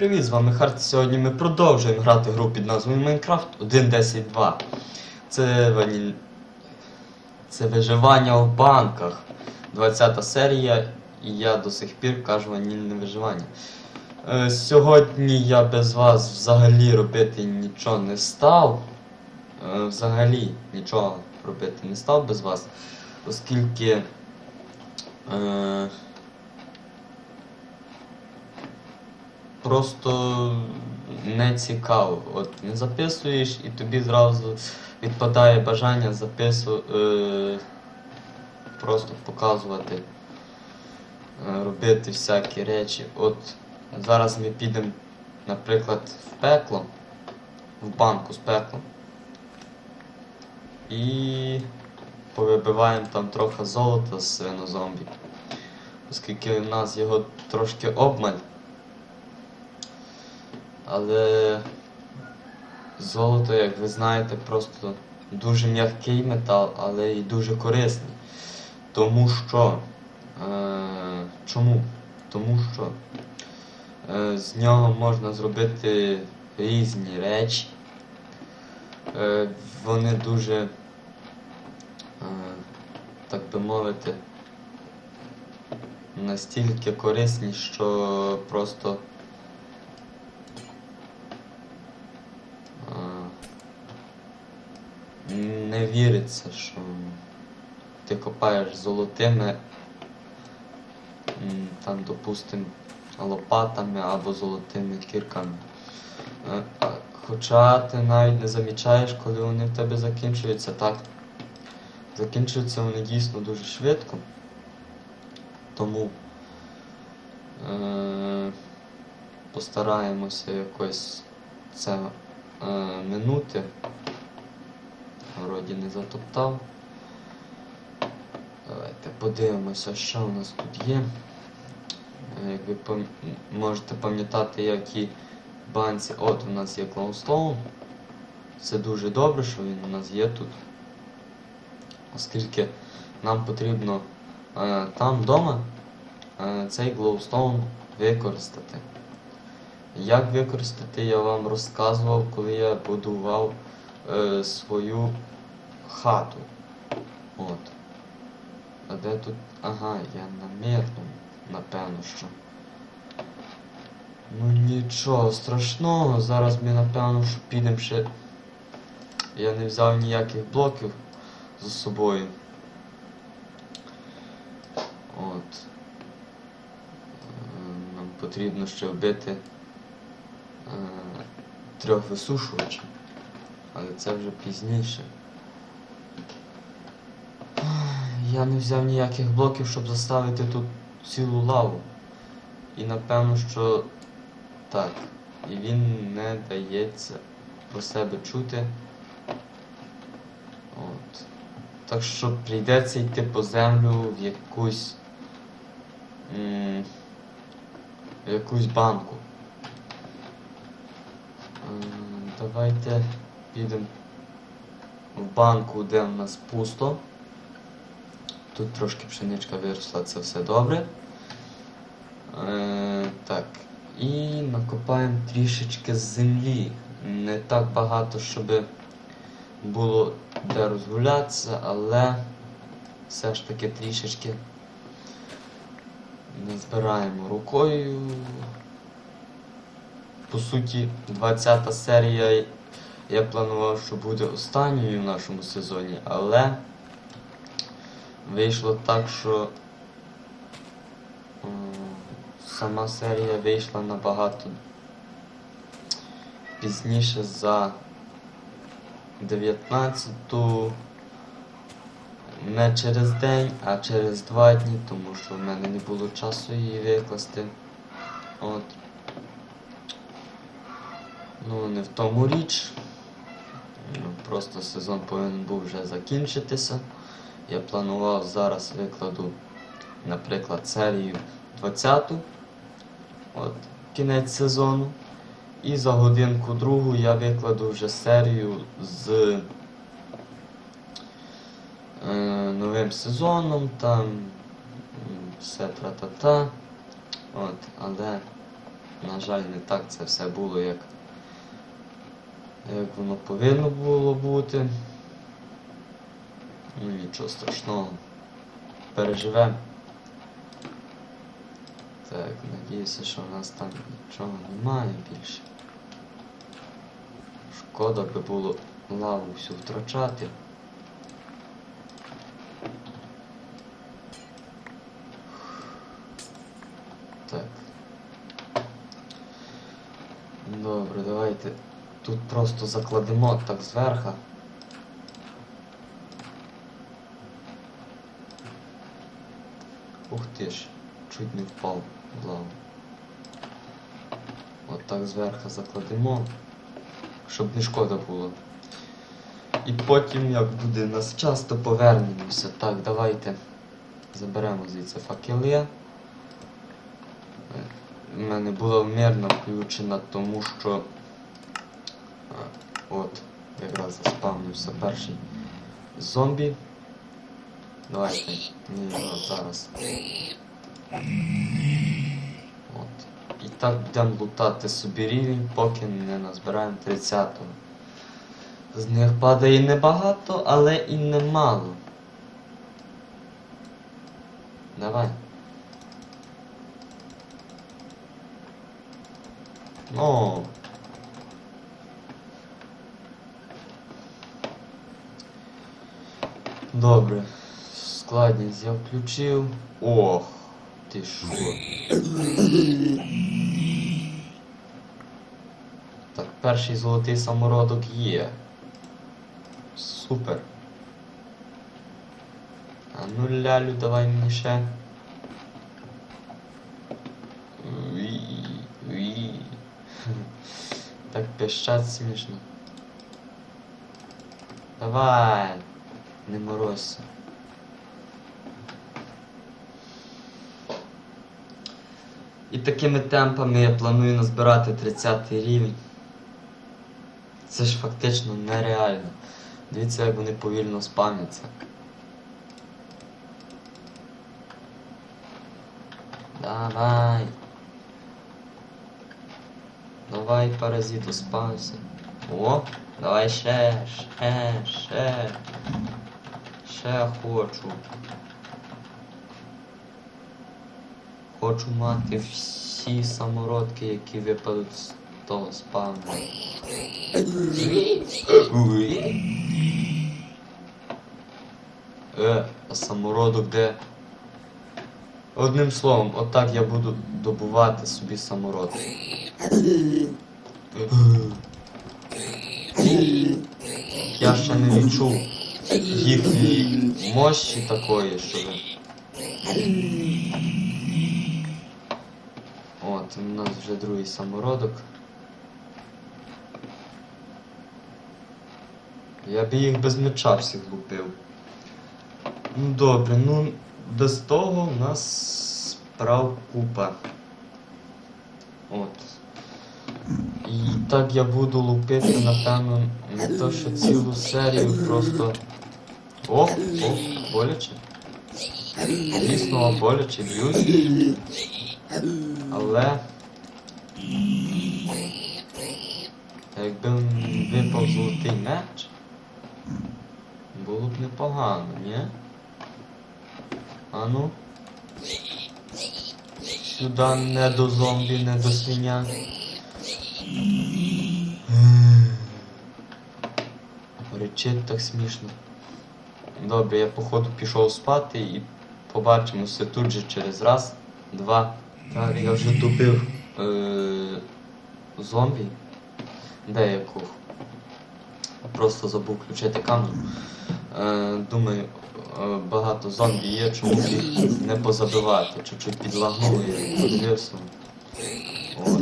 привіт! З вами Харт. Сьогодні ми продовжуємо грати гру під назвою Minecraft 1.10.2. Це ваніль... Це виживання в банках. 20 серія, і я до сих пір кажу ванільне виживання. Е, сьогодні я без вас взагалі робити нічого не став. Е, взагалі нічого робити не став без вас, оскільки. Е, просто не цікаво. От не записуєш і тобі зразу відпадає бажання запису, е, просто показувати, е, робити всякі речі. От зараз ми підемо, наприклад, в пекло, в банку з пеклом. І повибиваємо там трохи золота з свинозомбі. Оскільки в нас його трошки обмаль. Але золото, як ви знаєте, просто дуже м'який метал, але і дуже корисний. Тому що. Е, чому? Тому що е, з нього можна зробити різні речі. Е, вони дуже, е, так би мовити, настільки корисні, що просто. А, Не віриться, що ти копаєш золотими, там, допустим, лопатами або золотими кірками. Е, Хоча ти навіть не замічаєш, коли вони в тебе закінчуються, так. Закінчуються вони дійсно дуже швидко. Тому е- постараємося якось це е, минути. Вроді не затоптав. Давайте подивимося, що у нас тут є. Е, Як ви пам- можете пам'ятати, які банці. От у нас є Клоунстоун. Це дуже добре, що він у нас є тут. Оскільки нам потрібно е, там вдома е, цей глоустоун використати. Як використати, я вам розказував, коли я будував е, свою хату. От. А де тут. Ага, я на мирному, напевно що. Ну нічого страшного, зараз ми напевно що підемо ще. Я не взяв ніяких блоків за собою. От. Е, Нам потрібно ще вбити е, трьох висушувачів. Але це вже пізніше. Я не взяв ніяких блоків, щоб заставити тут цілу лаву. І напевно, що так. І він не дається про себе чути. От. Так що прийдеться йти по землю в якусь. в якусь банку. М, Давайте підемо в банку, де в нас пусто. Тут трошки пшеничка виросла, це все добре. Е, так. І накопаємо трішечки землі. Не так багато, щоб було де розгулятися, але все ж таки трішечки не збираємо рукою. По суті, 20 серія я планував, що буде останньою в нашому сезоні, але вийшло так, що сама серія вийшла набагато пізніше за 19-ту. Не через день, а через два дні, тому що в мене не було часу її викласти. От. Ну, не в тому річ. Просто сезон повинен був вже закінчитися. Я планував зараз викладу, наприклад, серію 20 от, кінець сезону. І за годинку другу я викладу вже серію з е, новим сезоном, там все тра-та-та. От, але на жаль, не так це все було, як, як воно повинно було бути. Ну нічого страшного. Переживемо. Так, надіюся, що в нас там нічого немає більше. Шкода би було лаву всю втрачати. Так. Добре, давайте тут просто закладемо так зверху. Ух ти ж, чуть не впав в лаву. От так зверху закладемо, щоб не шкода було. І потім, як буде нас час, то повернемося. Так, давайте заберемо звідси факели. У мене була мирно включена, тому що от якраз заспавнився перший зомбі. Давайте. Ні, от зараз. От. І так будемо лутати собі рівень, поки не назбираємо 30-го. З них падає небагато, але і немало. Давай. Ну. Добре. Складність я включив. Ох, ти що? Так, перший золотий самородок є. Супер. А ну лялю, давай мені ще. Уї, уї. Так пищать смішно. Давай. Не морозься. І такими темпами я планую назбирати 30 рівень. Це ж фактично нереально. Дивіться, як вони повільно спавняться. Давай. Давай, паразиту, спався. О, давай ще, ще, ще. Ще хочу. Хочу мати всі самородки, які випадуть з того спавну. Е, а самородок де? Одним словом, отак я буду добувати собі самородки. Я ще не відчув їхньої мощі такої, що. От, у нас вже другий самородок. Я б їх без меча всіх лупив. Ну добре, ну без того у нас справ купа. От. І так я буду лупити, напевно, не то що цілу серію просто. Ох, ох, боляче. Дійсно боляче б'ють. Але. Якби випав золотий меч, було б непогано, ні? Ану. Сюди не до зомбі, не до свиня. Речить так смішно. Добре, я походу пішов спати і побачимося тут же через раз, два. Так, я вже добив е- зомбі деяких. Просто забув включити камеру. Е, думаю, е, багато зомбі є, чому їх не позабивати. Чуть-чуть підлагнуло і подивився. От.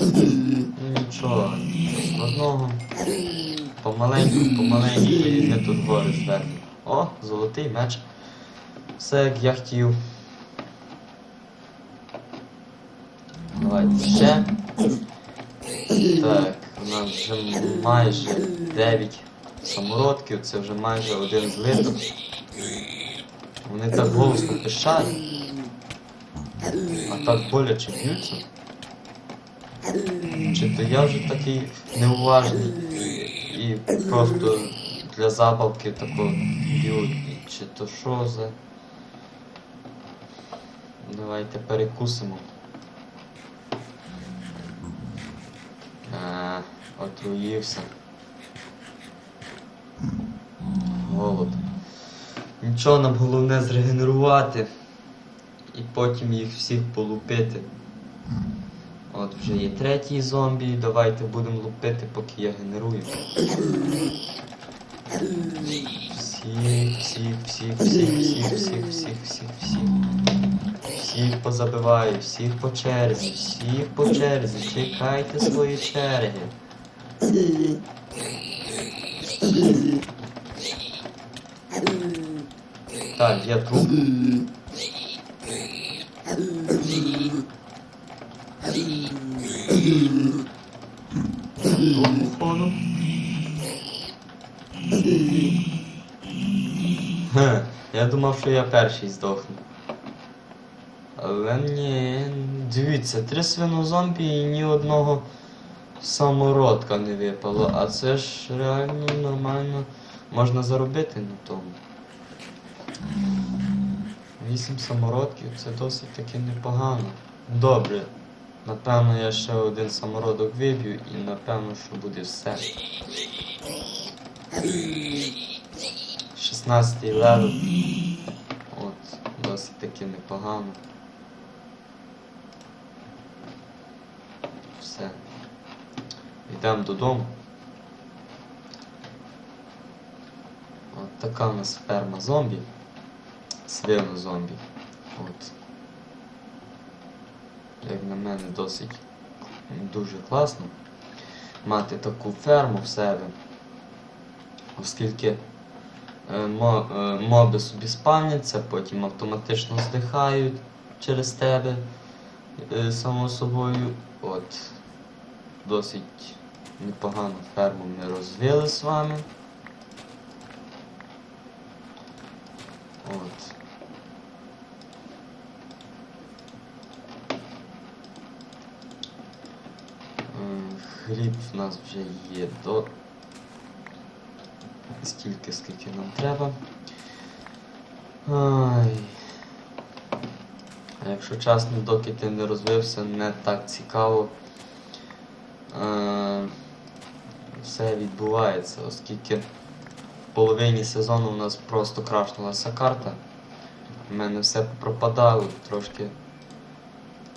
Ну нічого, одного. Помаленьку, помаленьку ми тут гори звернемо. О, золотий меч. Все як я хотів. Давайте ще. Так, у нас вже майже 9 самородків, це вже майже один злиток. Вони так голосно пищать. А так боляче б'ються? Чи то я вже такий неуважний і просто для забавки тако б'ю, чи то що за. Давайте перекусимо. А, отруївся. Голод. Нічого нам головне зрегенерувати і потім їх всіх полупити. От вже є третій зомбі, давайте будемо лупити, поки я генерую. Всіх, всіх, всіх, всіх, всіх, всіх, всіх, всіх, всіх. Всіх позабиваю, всіх по черзі, всіх по черзі. Чекайте свої черги. Так, є труп. Походу. Я думав, що я перший здохну. Але ні, дивіться, три свинозомбі і ні одного самородка не випало, а це ж реально нормально можна заробити на тому. Вісім самородків це досить таки непогано. Добре. Напевно, я ще один самородок виб'ю і напевно, що буде все. 16 левел. От, досить таки непогано. Все. Йдемо додому. От така у нас ферма зомбі. Свино зомбі. От. Як на мене, досить дуже класно мати таку ферму в себе. Оскільки е, е, моби собі спавняться, потім автоматично здихають через тебе е, само собою. От досить непогану ферму ми розвили з вами. От. М, Хліб в нас вже є до стільки, скільки нам треба. Ай. А якщо чесно, доки ти не розвився, не так цікаво е, все відбувається, оскільки в половині сезону у нас просто крашнулася карта. У мене все пропадало трошки.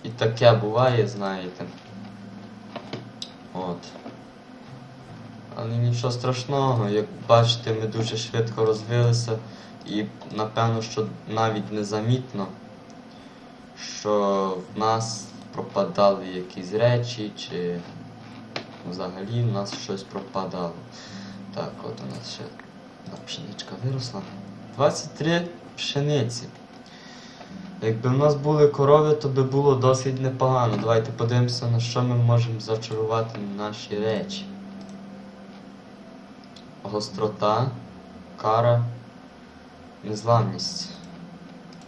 І таке буває, знаєте. От. Але нічого страшного, як бачите, ми дуже швидко розвилися і напевно, що навіть незамітно, що в нас пропадали якісь речі, чи взагалі в нас щось пропадало. Так, от у нас ще пшеничка виросла. 23 пшениці. Якби в нас були корови, то би було досить непогано. Давайте подивимося, на що ми можемо зачарувати наші речі. Гострота, кара, незламність.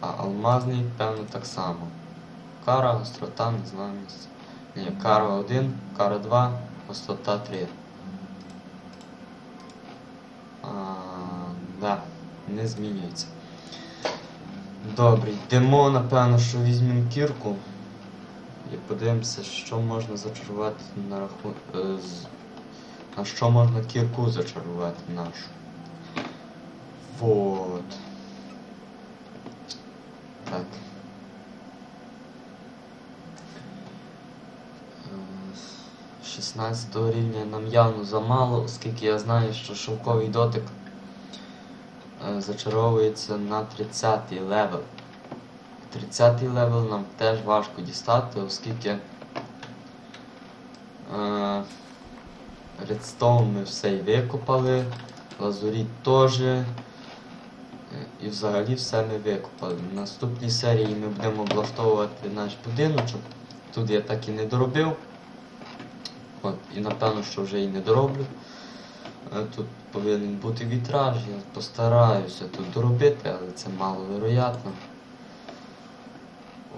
А алмазний, певно, так само. Кара, гострота, незламність. Ні, кара 1, кара 2, гострота 3. А, да, не змінюється. Добре, йдемо, напевно, що візьмемо кірку і подивимося, що можна зачарувати на рахунок. На що можна кірку зачарувати нашу. Вот. Так. Е, 16 рівня нам явно замало, оскільки я знаю, що шовковий дотик е, зачаровується на 30 левел. 30 левел нам теж важко дістати, оскільки е, редстоун ми все і викопали, лазуріт теж. е, І взагалі все ми викопали. В наступній серії ми будемо облаштовувати наш будиночок. Тут я так і не доробив. От, і напевно, що вже і не дороблю. Тут повинен бути вітраж, я постараюся тут доробити, але це маловероятно.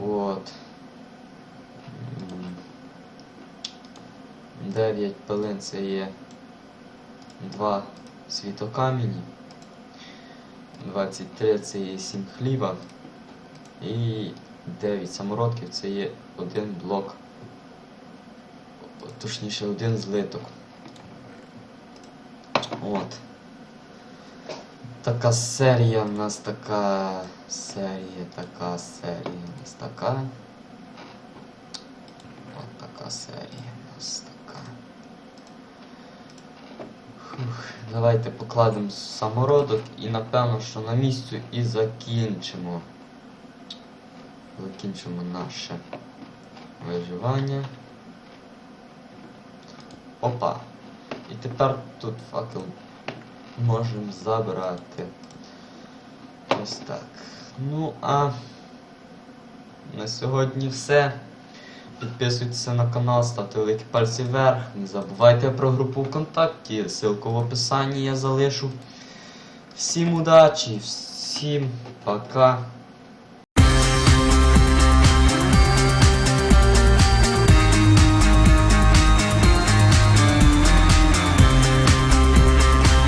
От. 9 пилин це є 2 світокамені. 23 це є 7 хліба. І 9 самородків це є один блок. Точніше, один злиток. От. Така серія в нас така. Серія, така серія у нас така. От така серія у нас така. Фух, давайте покладемо самородок і напевно, що на місцю і закінчимо. Закінчимо наше виживання. Опа. І тепер тут факел можемо забрати. Ось так. Ну а на сьогодні все. Підписуйтесь на канал, ставте великі пальці вверх. Не забувайте про групу ВКонтакті. Ссылку в описанні я залишу. Всім удачі, всім пока.